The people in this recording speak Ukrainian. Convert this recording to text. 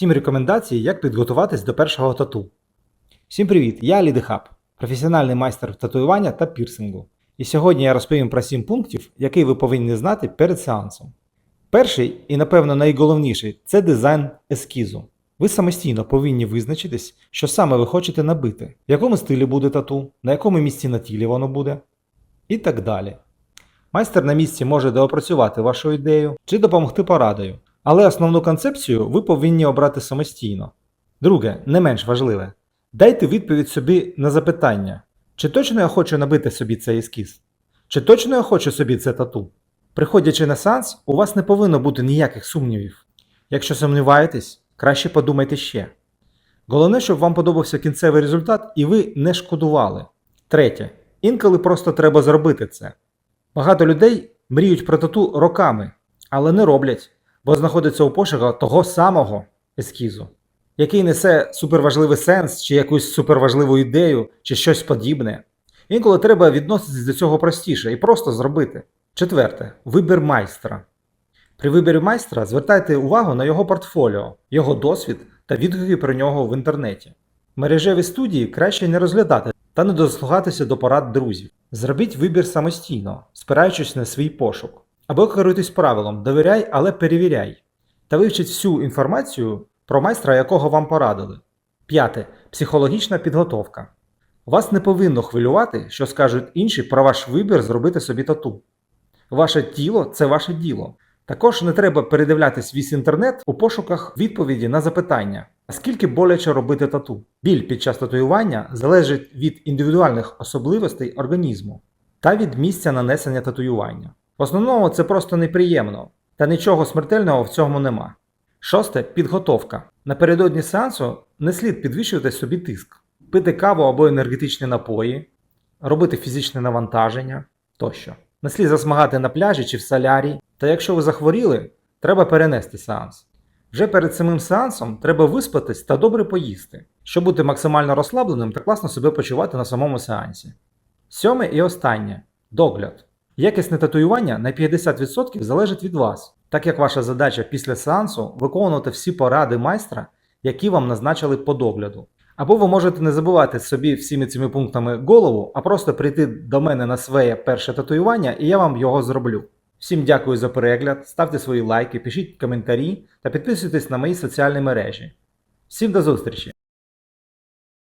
Сім рекомендацій, як підготуватись до першого тату. Всім привіт! Я Лідихаб, професіональний майстер татуювання та пірсингу. І сьогодні я розповім про 7 пунктів, які ви повинні знати перед сеансом. Перший і, напевно, найголовніший це дизайн ескізу. Ви самостійно повинні визначитись, що саме ви хочете набити, в якому стилі буде тату, на якому місці на тілі воно буде, і так далі. Майстер на місці може доопрацювати вашу ідею чи допомогти порадою, але основну концепцію ви повинні обрати самостійно. Друге, не менш важливе, дайте відповідь собі на запитання, чи точно я хочу набити собі цей ескіз? Чи точно я хочу собі це тату? Приходячи на сеанс, у вас не повинно бути ніяких сумнівів. Якщо сумніваєтесь, краще подумайте ще. Головне, щоб вам подобався кінцевий результат і ви не шкодували. Третє. Інколи просто треба зробити це. Багато людей мріють про тату роками, але не роблять, бо знаходяться у пошуках того самого ескізу, який несе суперважливий сенс, чи якусь суперважливу ідею, чи щось подібне. Інколи треба відноситись до цього простіше і просто зробити. Четверте вибір майстра. При виборі майстра звертайте увагу на його портфоліо, його досвід та відгуки про нього в інтернеті. Мережеві студії краще не розглядати та не дослухатися до порад друзів. Зробіть вибір самостійно, спираючись на свій пошук. Або керуйтесь правилом довіряй, але перевіряй. Та вивчіть всю інформацію про майстра, якого вам порадили. П'яте. Психологічна підготовка. Вас не повинно хвилювати, що скажуть інші про ваш вибір зробити собі тату. Ваше тіло це ваше діло. Також не треба передивлятись весь інтернет у пошуках відповіді на запитання, скільки боляче робити тату. Біль під час татуювання залежить від індивідуальних особливостей організму та від місця нанесення татуювання. В основному це просто неприємно, та нічого смертельного в цьому нема. Шосте підготовка. Напередодні сеансу не слід підвищувати собі тиск, пити каву або енергетичні напої, робити фізичне навантаження тощо. Не слід засмагати на пляжі чи в солярі, та якщо ви захворіли, треба перенести сеанс. Вже перед самим сеансом треба виспатись та добре поїсти, щоб бути максимально розслабленим та класно себе почувати на самому сеансі. Сьоме і останнє догляд. Якісне татуювання на 50% залежить від вас, так як ваша задача після сеансу виконувати всі поради майстра, які вам назначили по догляду. Або ви можете не забувати собі всіми цими пунктами голову, а просто прийти до мене на своє перше татуювання, і я вам його зроблю. Всім дякую за перегляд, ставте свої лайки, пишіть коментарі та підписуйтесь на мої соціальні мережі. Всім до зустрічі!